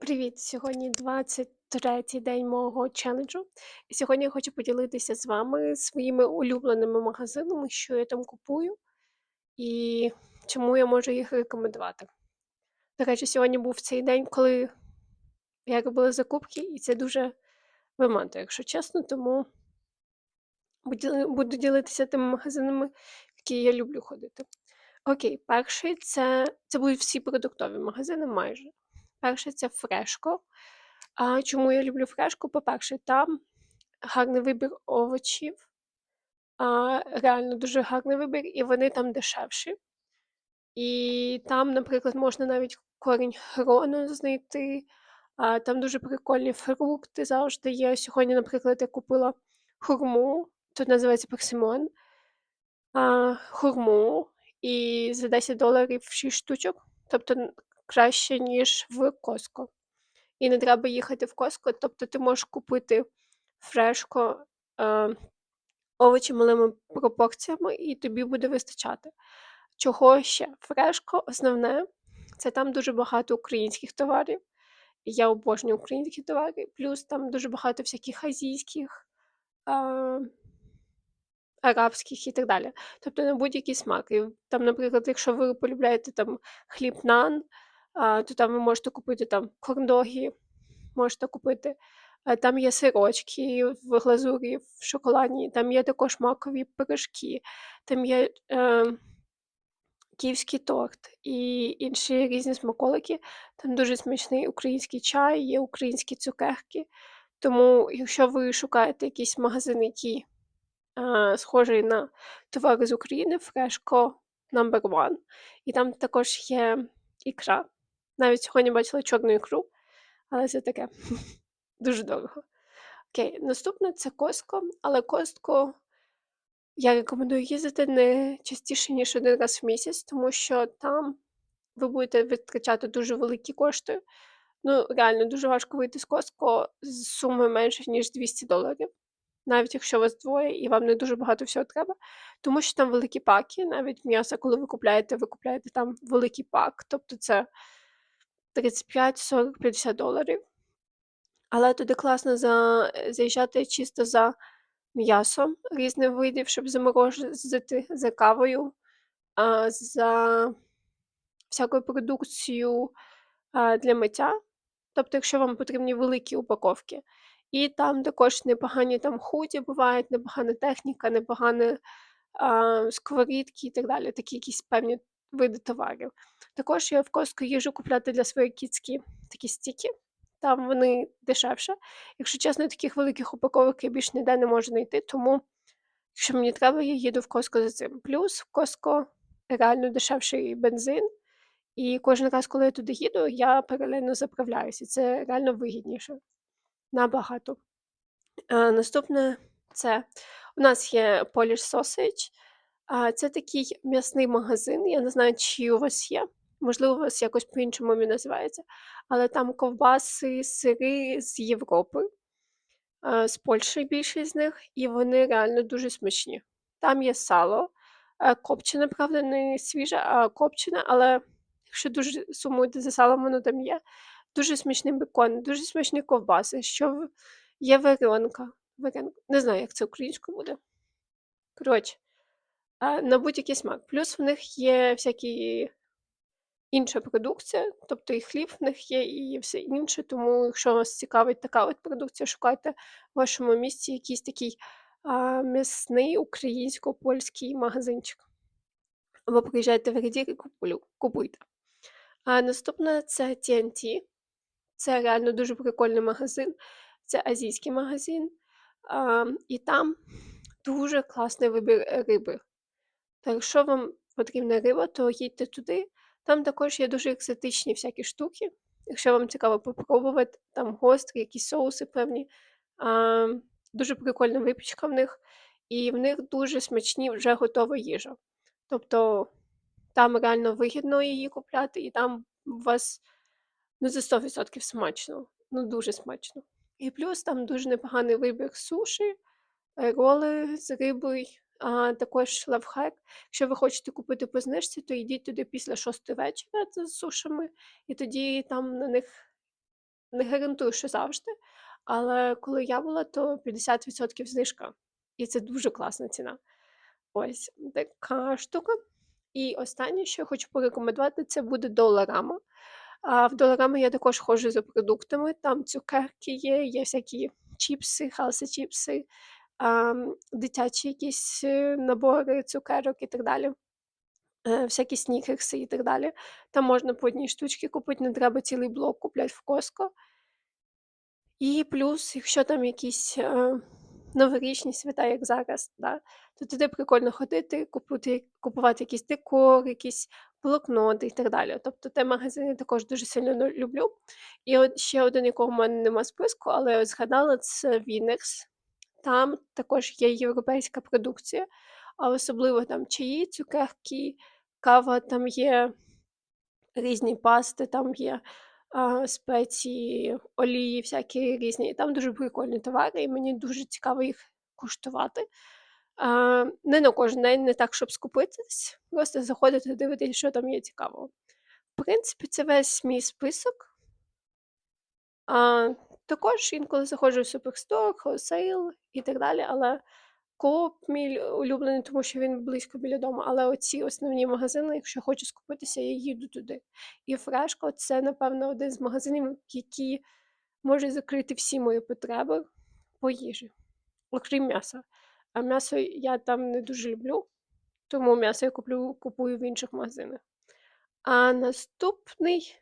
Привіт! Сьогодні 23-й день мого челенджу. І сьогодні я хочу поділитися з вами своїми улюбленими магазинами, що я там купую, і чому я можу їх рекомендувати. До речі, сьогодні був цей день, коли я робила закупки, і це дуже виматує, якщо чесно, тому буду ділитися тими магазинами, в які я люблю ходити. Окей, перший це це будуть всі продуктові магазини майже. Перший це Фрешко. А чому я люблю Фрешко? По-перше, там гарний вибір овочів, а, реально дуже гарний вибір, і вони там дешевші. І там, наприклад, можна навіть корінь грону знайти, а, там дуже прикольні фрукти завжди є. Сьогодні, наприклад, я купила хурму, тут називається персимон, а, хурму, і за 10 доларів 6 штучок, тобто краще, ніж в Коско. І не треба їхати в Коско, тобто ти можеш купити фрешко е, овочі малими пропорціями, і тобі буде вистачати. Чого ще? Фрешко, основне, це там дуже багато українських товарів. Я обожнюю українські товари, плюс там дуже багато всяких азійських, е, арабських і так далі. Тобто на будь-який смак. І там, наприклад, якщо ви полюбляєте там хліб нан, то там ви можете купити там корндоги, можете купити. Там є сирочки в глазурі, в шоколадній, там є також макові пиріжки, там є е, київський торт і інші різні смаколики. Там дуже смачний український чай, є українські цукерки. Тому, якщо ви шукаєте якийсь магазин, який е, схожий на товари з України, Фрешко number one. І там також є ікра. Навіть сьогодні бачила чорну ікру, але це таке дуже дорого. Окей, наступне це Костко, але Костко я рекомендую їздити не частіше, ніж один раз в місяць, тому що там ви будете витрачати дуже великі кошти. Ну, реально, дуже важко вийти з Костко з суми менше, ніж 200 доларів, навіть якщо вас двоє і вам не дуже багато всього треба, тому що там великі паки, навіть м'ясо, коли ви купляєте, ви купляєте там великий пак, тобто це 35, 40, 50 доларів. Але туди класно за... е, заїжджати чисто за м'ясом різних видів, щоб заморозити за кавою, а, за всякою продукцією а, для миття. Тобто, якщо вам потрібні великі упаковки. І там також непогані там худі бувають, непогана техніка, непогані а, сковорідки і так далі, такі якісь певні види товарів. Також я в Costco їжджу купляти для своєї кіцьки такі стіки. Там вони дешевше. Якщо чесно, таких великих упаковок я більш ніде не можу знайти, тому якщо мені треба, я їду в Costco за цим. Плюс в Costco реально дешевший бензин, і кожен раз, коли я туди їду, я паралельно заправляюся. Це реально вигідніше. Набагато. А, наступне це у нас є Polish Sausage. Це такий м'ясний магазин. Я не знаю, чи у вас є. Можливо, у вас якось по-іншому він називається. Але там ковбаси, сири з Європи, з Польщі більшість з них, і вони реально дуже смачні. Там є сало, е, копчене, правда, не свіже, а копчене, але якщо дуже сумуєте за салом, воно там є. Дуже смачний бекон, дуже смачні ковбаси. Що є. Варенка. Не знаю, як це українською буде. Коротше, на будь-який смак. Плюс в них є всякі інша продукція, тобто і хліб в них є, і все інше. Тому, якщо вас цікавить така от продукція, шукайте в вашому місті якийсь такий а, м'ясний українсько-польський магазинчик. Або приїжджайте в Редір і купуйте. А наступне це TNT. Це реально дуже прикольний магазин. Це азійський магазин. А, і там дуже класний вибір риби. Та якщо вам потрібна риба, то їдьте туди. Там також є дуже екзотичні всякі штуки. Якщо вам цікаво попробувати, там гострі, якісь соуси певні. А, дуже прикольна випічка в них, і в них дуже смачні вже готова їжа. Тобто там реально вигідно її купляти, і там у вас ну, за 100% смачно. Ну, дуже смачно. І плюс там дуже непоганий вибір суші, е, роли з рибою, а також лавхак. Якщо ви хочете купити по знижці, то йдіть туди після 6 вечора з сушами, і тоді там на них Не гарантую, що завжди, але коли я була, то 50% знижка, і це дуже класна ціна. Ось така штука. І останнє, що я хочу порекомендувати, це буде Долlarama. А, в Dollarama я також ходжу за продуктами, там цукерки є, є всякі чіпси, халса-чіпси, ам, дитячі якісь, е, набори цукерок і так далі, е, всякі снікерси і так далі. Там можна по одній штучці купити, не треба цілий блок купляти в Costco. І плюс, якщо там якісь, е, новорічні свята, як зараз, да, то туди прикольно ходити, купити купувати якийсь декор, якісь блокноти і так далі. Тобто той магазин я також дуже сильно люблю. І от ще один, якого в мене нема списку, але я згадала, це Winners. Там також є європейська продукція, а особливо там чаї, цукерки, кава, там є різні пасти, там є, а, спеції, олії всякі різні. Там дуже прикольні товари, і мені дуже цікаво їх куштувати. А, не на кожен день, не так, щоб скупитись, просто заходити, дивитись, що там є цікавого. В принципі, це весь мій список. А, також інколи заходжу в Суперстор, Wholesale і так далі, але Coop мій улюблений, тому що він близько біля дому. Але оці основні магазини, якщо хочу скупитися, я їду туди. І Фрешко це, напевно, один з магазинів, які можуть закрити всі мої потреби по їжі, окрім м'яса. А м'ясо я там не дуже люблю, тому м'ясо я куплю купую в інших магазинах. А наступний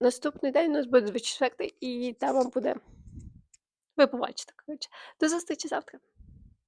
наступний день у нас буде 24 і там вам буде ви побачите, коротше. До зустрічі завтра.